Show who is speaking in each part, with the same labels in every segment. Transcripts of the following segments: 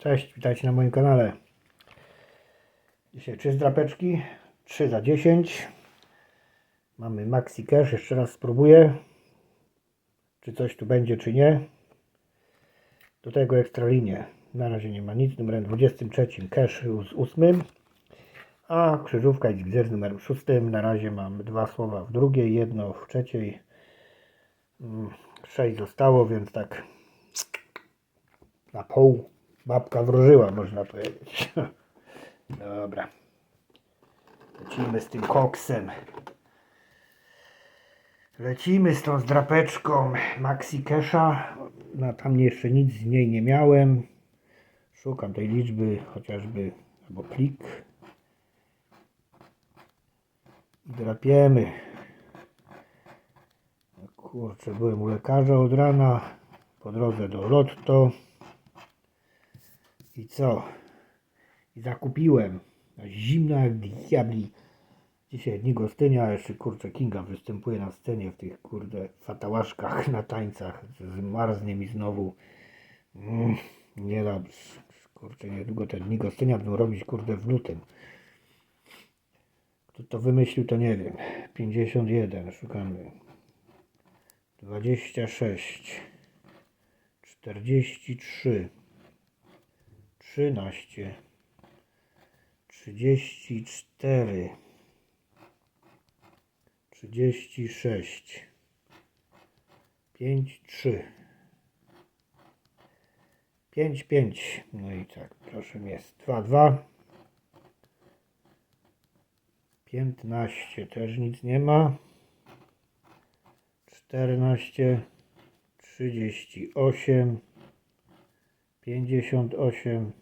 Speaker 1: Cześć, witajcie na moim kanale. Dzisiaj trzy zdrapeczki, 3 za 10. Mamy Maxi Cash, jeszcze raz spróbuję. Czy coś tu będzie, czy nie. Do tego ekstralinie. Na razie nie ma nic. Numerem 23 Cash z 8. A krzyżówka XZ z numerem 6. Na razie mam dwa słowa w drugiej, jedno w trzeciej. Mm, Sześć zostało, więc tak na pół babka wróżyła, można powiedzieć. Dobra. Lecimy z tym koksem. Lecimy z tą zdrapeczką Maxi Kesha. Na tam jeszcze nic z niej nie miałem. Szukam tej liczby, chociażby, albo plik. I drapiemy. Kurczę, byłem u lekarza od rana. Po drodze do Lotto. I co? I zakupiłem. Zimno jak diabli. Dzisiaj dni gostynia, jeszcze kurczę Kinga występuje na scenie w tych kurde fatałaszkach na tańcach. Zmarznie mi znowu. Mm, nie dobrze. Kurczę, niedługo te dni gostynia będą robić kurde w lutym. Kto to wymyślił, to nie wiem. 51, szukamy. 26. 43. 13, 34, 36, 5, 3, 5, 5. No i tak, proszę jest 2, 2. 15 też nic nie ma. 14, 38, 58,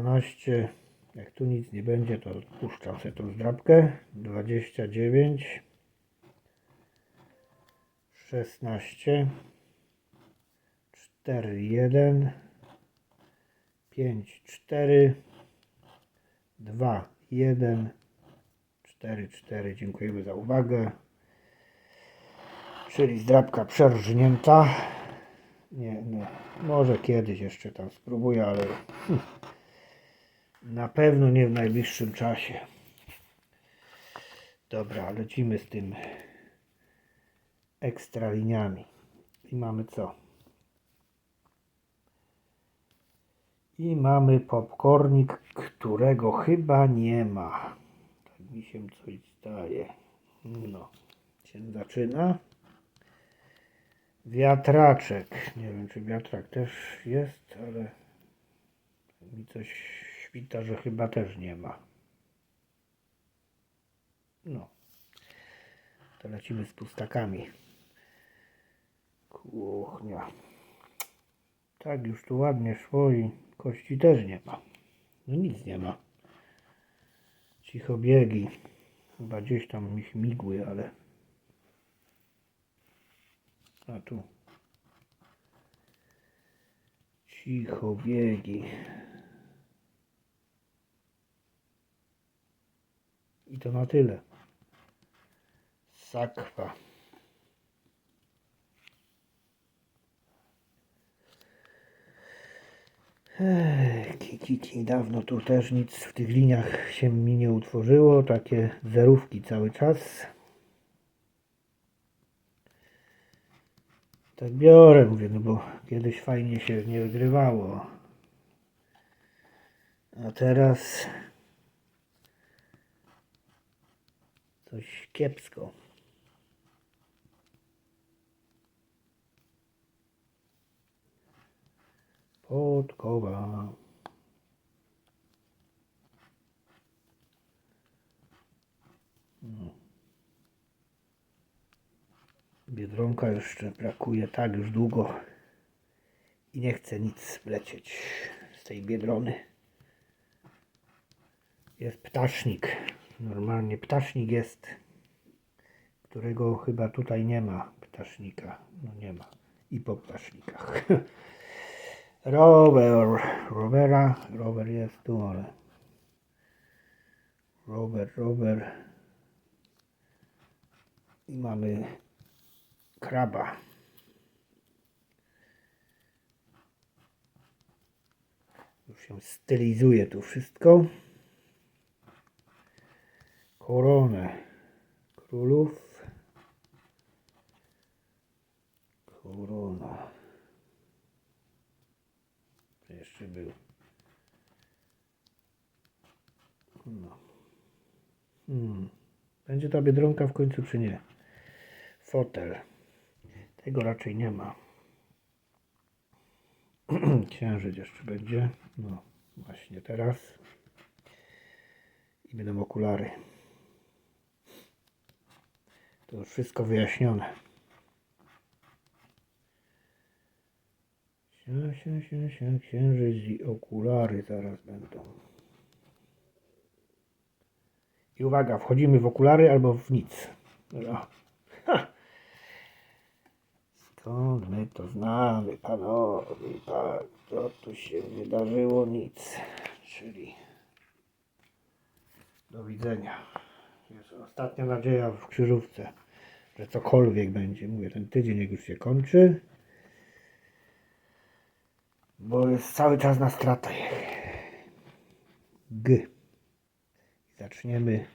Speaker 1: 12. Jak tu nic nie będzie, to odpuszczam sobie tą zdrabkę. 29, 16, 4, 1, 5, 4, 2, 1, 4, 4. Dziękujemy za uwagę. Czyli zdrabka przerżnięta. Nie, nie. Może kiedyś jeszcze tam spróbuję, ale hm, na pewno nie w najbliższym czasie. Dobra, lecimy z tym ekstraliniami. I mamy co? I mamy popcornik, którego chyba nie ma. Tak mi się coś zdaje. No, się zaczyna. Wiatraczek. Nie wiem, czy wiatrak też jest, ale mi coś że chyba też nie ma. No. To lecimy z pustakami. Kuchnia. Tak już tu ładnie szło i kości też nie ma. No nic nie ma. Cicho biegi. Chyba gdzieś tam mi migły, ale a tu. Cicho biegi. I to na tyle. Sakwa. Ech, Ki, ki, dawno tu też nic w tych liniach się mi nie utworzyło. Takie zerówki cały czas. Tak biorę, mówię, no bo kiedyś fajnie się nie wygrywało. A teraz coś kiepsko. Podkowa. No. Biedronka jeszcze brakuje tak już długo i nie chce nic wlecieć z tej biedrony. Jest ptasznik. Normalnie ptasznik jest, którego chyba tutaj nie ma ptasznika. No nie ma. I po ptasznikach. Rower. Rowera. Rower jest tu, ale rower, rower. I mamy kraba. Już się stylizuje tu wszystko. Koronę królów. Korona. Jeszcze był? No. Hmm. Będzie ta biedronka w końcu czy nie? Fotel. Tego raczej nie ma. Księżyc jeszcze będzie. No właśnie teraz. I będą okulary. To wszystko wyjaśnione. Sia, sia, księżyc i okulary zaraz będą. I uwaga, wchodzimy w okulary albo w nic. No. Skąd my to znamy, panowie? Pa, co tu się wydarzyło? Nic. Czyli do widzenia. Jest ostatnia nadzieja w krzyżówce, że cokolwiek będzie. Mówię, ten tydzień jak już się kończy, bo jest cały czas na stratę. G. Zaczniemy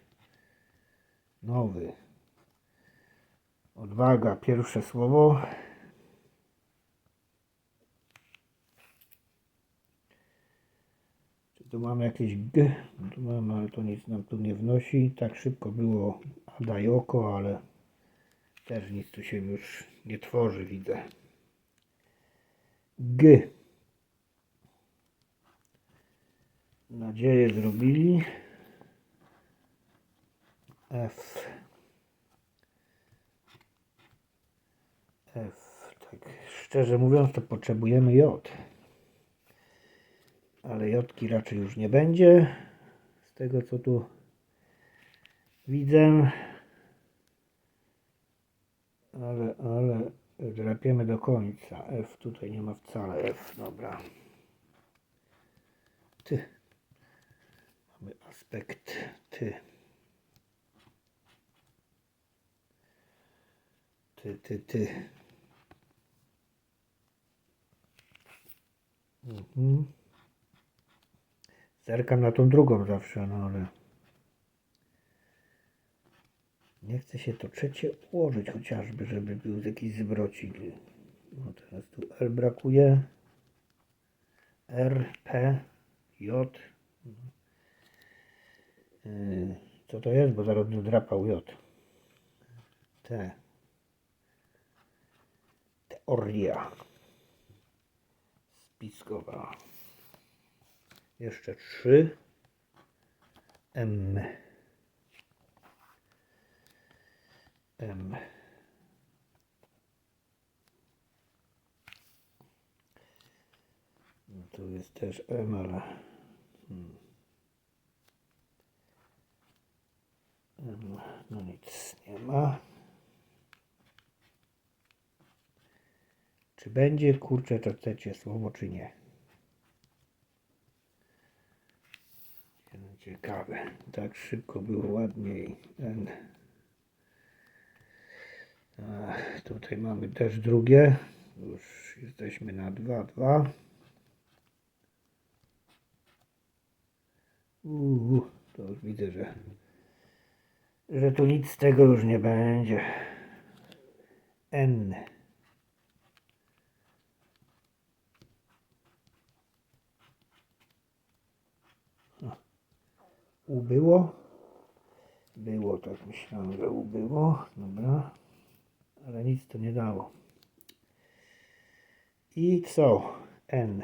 Speaker 1: nowy. Odwaga, pierwsze słowo. Czy tu mamy jakieś G? No Tu mamy, ale to nic nam tu nie wnosi. Tak szybko było Ada i oko, ale też nic tu się już nie tworzy, widzę. G. Nadzieję zrobili. F. F. Tak szczerze mówiąc, to potrzebujemy J. Ale Jotki raczej już nie będzie. Z tego co tu widzę. Ale, ale drapiemy do końca. F tutaj nie ma wcale F. Dobra. Ty. Mamy aspekt ty. Ty, ty, ty. Mhm. Zerkam na tą drugą zawsze, no ale nie chce się to trzecie ułożyć chociażby, żeby był jakiś zwrocik. No teraz tu L brakuje. R, P, J. Yy, Co to jest? Bo zaraz drapał J. T. Teoria spiskowa. Jeszcze trzy. M. M. Tu jest też M, ale... Hmm. M, no nic nie ma. Czy będzie kurczę to trzecie słowo, czy nie? Ciekawe. Tak szybko było ładniej. N. Ach, tutaj mamy też drugie. Już jesteśmy na 2, 2. Uuu, to już widzę, że, że tu nic z tego już nie będzie. N. Ubyło? Było, tak myślałem, że ubyło. Dobra. Ale nic to nie dało. I co? N.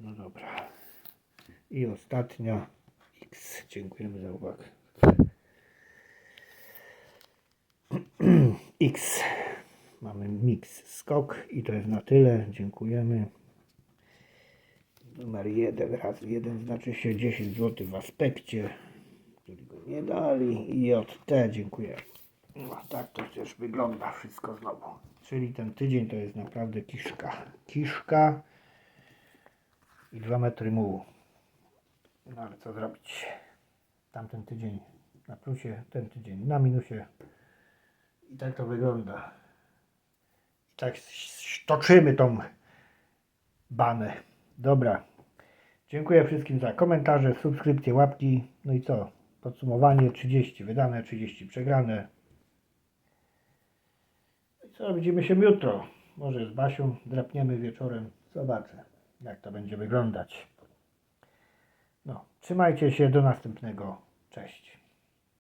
Speaker 1: No dobra. I ostatnia X. Dziękujemy za uwagę. X. Mamy mix skok i to jest na tyle. Dziękujemy. Numer 1 raz 1 znaczy się 10 zł w aspekcie, nie dali. I od T dziękuję. No, tak to też wygląda wszystko znowu. Czyli ten tydzień to jest naprawdę kiszka. Kiszka i 2 metry mułu. No ale co zrobić? Tamten tydzień na plusie, ten tydzień na minusie. I tak to wygląda. I tak toczymy tą banę. Dobra. Dziękuję wszystkim za komentarze, subskrypcje, łapki. No i co? Podsumowanie 30 wydane, 30 przegrane. No co? Widzimy się jutro. Może z Basią drapniemy wieczorem. Zobaczę, jak to będzie wyglądać. No, trzymajcie się. Do następnego. Cześć.